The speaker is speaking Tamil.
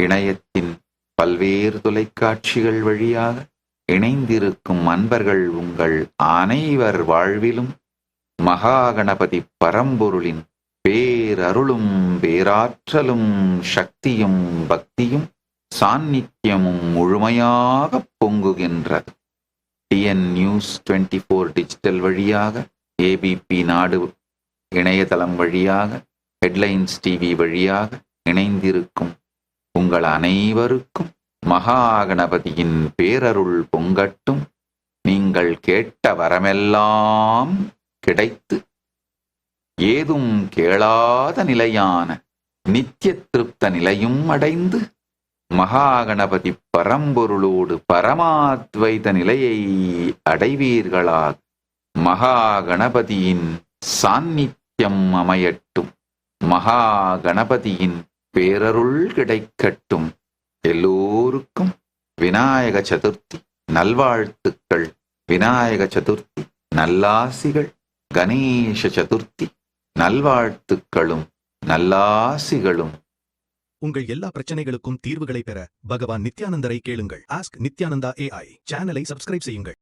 இணையத்தின் பல்வேறு தொலைக்காட்சிகள் வழியாக இணைந்திருக்கும் அன்பர்கள் உங்கள் அனைவர் வாழ்விலும் மகாகணபதி பரம்பொருளின் பேரருளும் பேராற்றலும் சக்தியும் பக்தியும் சாநித்தியமும் முழுமையாக பொங்குகின்றது. TN news twenty four digital வழியாக ஏபிபி நாடு இணையதளம் வழியாக ஹெட்லைன்ஸ் டிவி வழியாக இணைந்திருக்கும் உங்கள் அனைவருக்கும் மகாகணபதியின் பேரருள் பொங்கட்டும். நீங்கள் கேட்ட வரமெல்லாம் கிடைத்து ஏதும் கேளாத நிலையான நித்திய திருப்த நிலையும் அடைந்து மகாகணபதி பரம்பொருளோடு பரமாத்வைத நிலையை அடைவீர்களாக. மகாகணபதியின் சாநித்தியம் அமையட்டும். மகாகணபதியின் பேரருள் கிடைக்கட்டும். எல்லோருக்கும் விநாயக சதுர்த்தி நல்வாழ்த்துக்கள். விநாயக சதுர்த்தி நல்லாசிகள். கணேச சதுர்த்தி நல்வாழ்த்துக்களும் நல்லாசிகளும். உங்கள் எல்லா பிரச்சனைகளுக்கும் தீர்வுகளை பெற பகவான் நித்யானந்தரை கேளுங்கள். ஆஸ்க் நித்யானந்தா ஏஐ சேனலை சப்ஸ்கிரைப் செய்யுங்கள்.